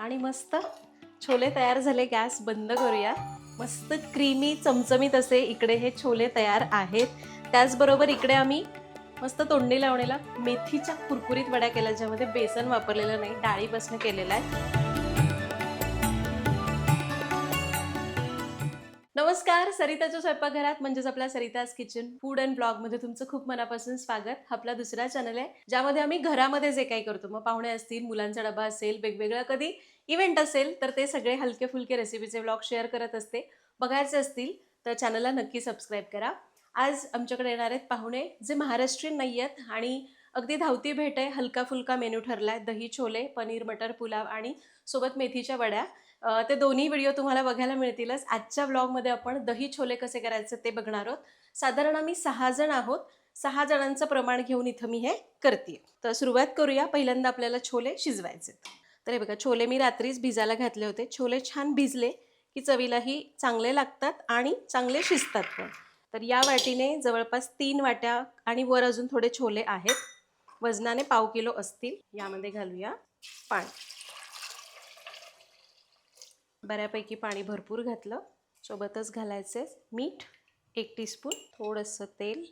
आणि मस्त छोले तयार झाले गॅस बंद करूया. मस्त क्रीमी चमचमीत असे इकडे हे छोले तयार आहेत. त्याचबरोबर इकडे आम्ही मस्त तोंडी लावणीला मेथीच्या कुरकुरीत वड्या केल्या ज्यामध्ये बेसन वापरलेलं नाही डाळीपासून केलेलं आहे. नमस्कार सरिताच्या स्वयंपाकघरात म्हणजेच आपल्या सरिताज किचन फूड अँड ब्लॉगमध्ये तुमचं खूप मनापासून स्वागत. आपला दुसरा चॅनल आहे ज्यामध्ये आम्ही घरामध्ये जे काही करतो मग पाहुणे असतील मुलांचा डबा असेल वेगवेगळा कधी इव्हेंट असेल तर ते सगळे हलके फुलके रेसिपीचे ब्लॉग शेअर करत असते. बघायचे असतील तर चॅनलला नक्की सबस्क्राईब करा. आज आमच्याकडे येणार आहेत पाहुणे जे महाराष्ट्रीयन नाही आहेत आणि अगदी धावती भेट आहे हलका फुलका मेन्यू ठरला आहे दही छोले पनीर मटर पुलाव आणि सोबत मेथीच्या वड्या. ते दोन्ही व्हिडिओ तुम्हाला बघायला मिळतीलच. आजच्या व्लॉगमध्ये आपण दही छोले कसे करायचे ते बघणार आहोत. साधारण आम्ही सहा जण आहोत. सहा जणांचं प्रमाण घेऊन इथं मी हे करते तर सुरुवात करूया. पहिल्यांदा आपल्याला छोले शिजवायचे तर हे बघा छोले मी रात्रीच भिजायला घातले होते. छोले छान भिजले की चवीलाही चांगले लागतात आणि चांगले शिजतात पण. तर या वाटीने जवळपास तीन वाट्या आणि वर अजून थोडे छोले आहेत. वजनाने पाव किलो असतील. यामध्ये घालूया पाणी. बऱ्यापैकी पाणी भरपूर घातलं. सोबतच घालायचे मीठ एक टीस्पून थोडंसं तेल.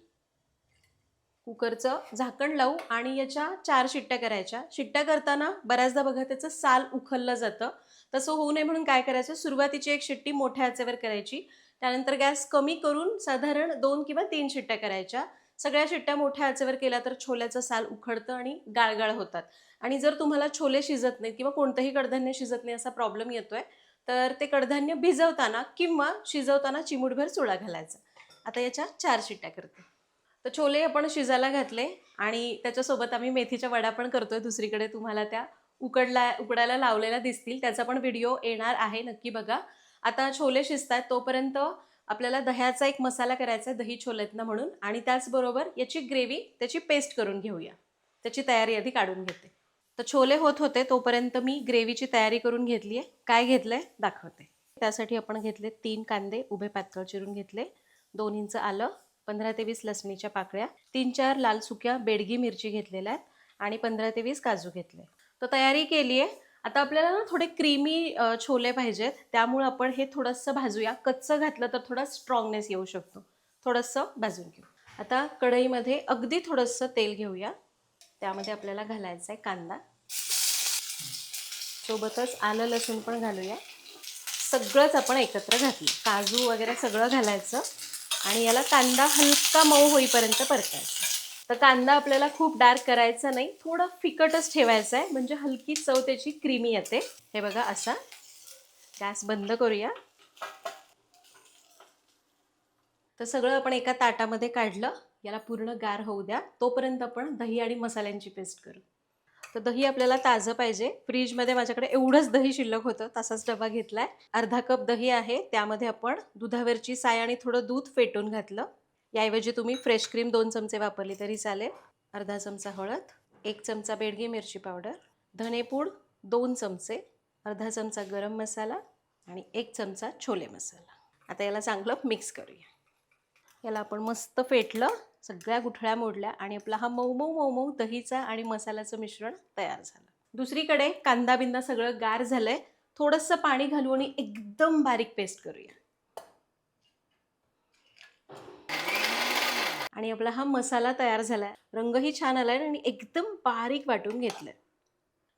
कुकरचं झाकण लावू आणि याच्या चार शिट्ट्या करायच्या. शिट्ट्या करताना बऱ्याचदा बघा त्याचं साल उखललं जातं. तसं होऊ नये म्हणून काय करायचं? सुरुवातीची एक शिट्टी मोठ्या आचेवर करायची. त्यानंतर गॅस कमी करून साधारण दोन किंवा तीन शिट्ट्या करायच्या. सगळ्या शिट्ट्या मोठ्या आचेवर केल्या तर छोल्याचं साल उखडतं आणि गाळगाळ होतात. आणि जर तुम्हाला छोले शिजत नाहीत किंवा कोणतंही कडधान्य शिजत नाही असा प्रॉब्लेम येतोय तर ते कडधान्य भिजवताना किंवा शिजवताना चिमूटभर चुळा घालायचा. आता याच्या चार शिट्ट्या करते. तर छोले आपण शिजायला घातले आणि त्याच्यासोबत आम्ही मेथीच्या वडा पण करतोय. दुसरीकडे तुम्हाला त्या उकडला उकडायला लावलेल्या दिसतील. त्याचा पण व्हिडिओ येणार आहे नक्की बघा. आता छोले शिजतात तोपर्यंत आपल्याला दह्याचा एक मसाला करायचा आहे दही छोलेतनं म्हणून. आणि त्याचबरोबर याची ग्रेव्ही त्याची पेस्ट करून घेऊया. त्याची तयारी आधी काढून घेते. तर छोले होत होते तोपर्यंत मी ग्रेव्हीची तयारी करून घेतली आहे. काय घेतलं आहे दाखवते. त्यासाठी आपण घेतले तीन कांदे उभे पातळ चिरून घेतले. दोन इंच आलं पंधरा ते वीस लसणीच्या पाकळ्या तीन चार लाल सुक्या बेडगी मिरची घेतलेल्या आहेत आणि पंधरा ते वीस काजू घेतले. तर तयारी केली आहे. आता आपल्याला ना थोडे क्रीमी छोले पाहिजेत. त्यामुळं आपण हे थोडंसं भाजूया. कच्चं घातलं तर थोडा स्ट्रॉंगनेस येऊ शकतो. थोडंसं भाजून घेऊ. आता कढईमध्ये अगदी थोडंसं तेल घेऊया. त्यामध्ये आपल्याला घालायचा आहे कांदा. सोबतच आलं लसूण पण घालूया. सगळंच आपण एकत्र घातलं. काजू वगैरे सगळं घालायचं आणि याला कांदा हलका मऊ होईपर्यंत परतायचा. तर कांदा आपल्याला खूप डार्क करायचा नाही थोडं फिकटच ठेवायचा आहे म्हणजे हलकी चव त्याची क्रीमी येते. हे बघा असा गॅस बंद करूया. तर सगळं आपण एका ताटामध्ये काढलं. याला पूर्ण गार होऊ द्या. तोपर्यंत आपण दही आणि मसाल्यांची पेस्ट करू. तर दही आपल्याला ताजं पाहिजे. फ्रीजमध्ये माझ्याकडे एवढंच दही शिल्लक होतं. तसाच डबा घेतलाय. अर्धा कप दही आहे. त्यामध्ये आपण दुधावरची साय आणि थोडं दूध फेटून घातलं. याऐवजी तुम्ही फ्रेश क्रीम दोन चमचे वापरली तरी चालेल. अर्धा चमचा हळद एक चमचा बेडगी मिरची पावडर धनेपूड दोन चमचे अर्धा चमचा गरम मसाला आणि एक चमचा छोले मसाला. आता याला चांगलं मिक्स करूया. याला आपण मस्त फेटलं. सगळ्या गुठळ्या मोडल्या आणि आपला हा मऊ मऊ मऊ मऊ दहीचा आणि मसाल्याचं मिश्रण तयार झालं. दुसरीकडे कांदा बिंदा सगळं गार झालंय. थोडंसं पाणी घालू आणि एकदम बारीक पेस्ट करूया. आणि आपला हा मसाला तयार झालाय. रंगही छान आलाय आणि एकदम बारीक वाटून घेतलंय.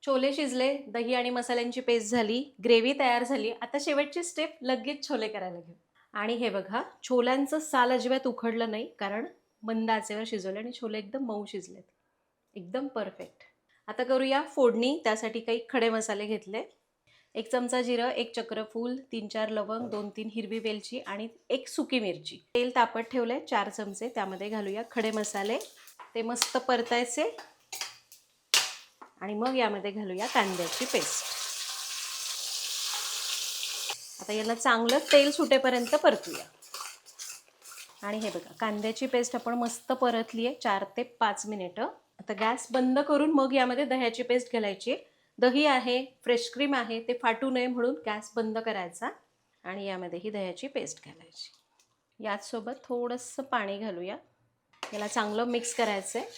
छोले शिजले दही आणि मसाल्यांची पेस्ट झाली ग्रेव्ही तयार झाली. आता शेवटची स्टेप लगेच छोले करायला घेऊ. आणि हे बघा छोल्यांचं साल अजिबात उखडलं नाही कारण मंद आचेवर शिजवले आणि छोले एकदम मऊ शिजलेत. एकदम परफेक्ट आता करूया फोडणी. त्यासाठी काही खडे मसाले घेतले. एक चमचा जिरं एक चक्रफूल तीन चार लवंग दोन तीन हिरवी वेलची आणि एक सुकी मिरची. तेल तापत आहे चार चमचे. त्यामध्ये घालूया खडे मसाले. ते मस्त परतायचे. आणि मग यामध्ये घालूया कांद्याची पेस्ट. आता याला चांगलं तेल सुटेपर्यंत परतूया. आणि हे बघा कांद्याची पेस्ट आपण मस्त परतली आहे चार ते पाच मिनिटं. आता गॅस बंद करून मग यामध्ये दह्याची पेस्ट घालायची. दही आहे फ्रेश क्रीम आहे ते फाटू नये म्हणून गॅस बंद करायचा आणि यामध्ये ही दह्याची पेस्ट घालायची. याचसोबत थोडंसं पाणी घालूया. याला चांगलं मिक्स करायचं आहे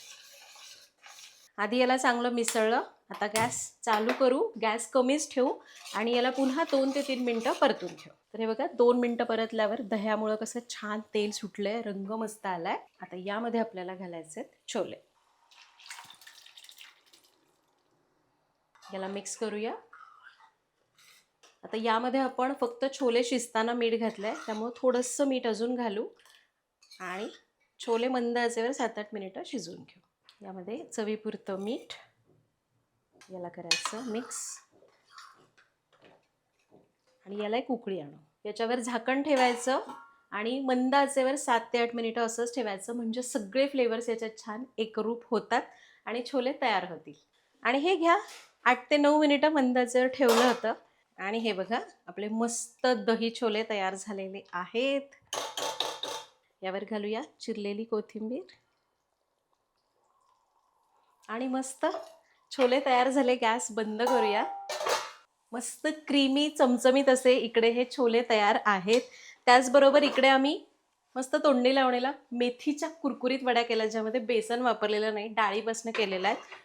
आधी याला चांगलं मिसळलं. आता गॅस चालू करू. गॅस कमीच ठेवू. आणि याला पुन्हा दोन ते तीन मिनटं परतून ठेवू. तर हे बघा दोन मिनटं परतल्यावर दह्यामुळं कसं छान तेल सुटलंय रंग मस्त आलाय. आता यामध्ये आपल्याला घालायचे आहेत छोले. याला मिक्स करूया. आता यामध्ये आपण फक्त छोले शिजताना मीठ घातलंय. त्यामुळं थोडंसं मीठ अजून घालू. आणि छोले मंद आचेवर सात आठ मिनिटं शिजवून घेऊ यामध्ये चवीपुरतं मीठ याला करायचं मिक्स. आणि याला एक उकळी आणू. याच्यावर झाकण ठेवायचं आणि मंद आचेवर सात ते आठ मिनिटं असंच ठेवायचं. म्हणजे सगळे फ्लेवर्स याच्यात छान एकरूप होतात आणि छोले तयार होतील. आणि हे घ्या. आठ ते नऊ मिनिटं मंद आचेवर ठेवलं होतं. आणि हे बघा आपले मस्त दही छोले तयार झालेले आहेत. यावर घालूया चिरलेली कोथिंबीर. आणि मस्त छोले तयार झाले गॅस बंद करूया. मस्त क्रीमी चमचमीत असे इकडे हे छोले तयार आहेत. त्याचबरोबर इकडे आम्ही मस्त तोंडी लावणीला मेथीच्या कुरकुरीत वड्या केल्या ज्यामध्ये बेसन वापरलेलं नाही डाळीपासनं केलेलं आहे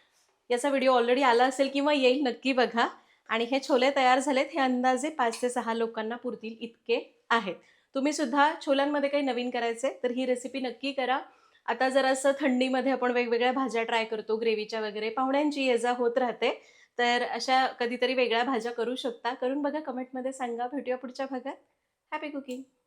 याचा व्हिडिओ ऑलरेडी आला असेल किंवा येईल नक्की बघा. आणि हे छोले तयार झालेत हे अंदाजे पाच ते सहा लोकांना पुरतील इतके आहेत. तुम्ही सुद्धा छोल्यांमध्ये काही नवीन करायचे तर ही रेसिपी नक्की करा. आता जरासं थंडीमध्ये आपण वेगवेगळ्या भाज्या ट्राय करतो ग्रेव्हीच्या वगैरे पाहुण्यांची ये जा होत राहते. तर अशा कधीतरी वेगळ्या भाज्या करू शकता. करून बघा कमेंटमध्ये सांगा. भेटूया पुढच्या भागात. Happy cooking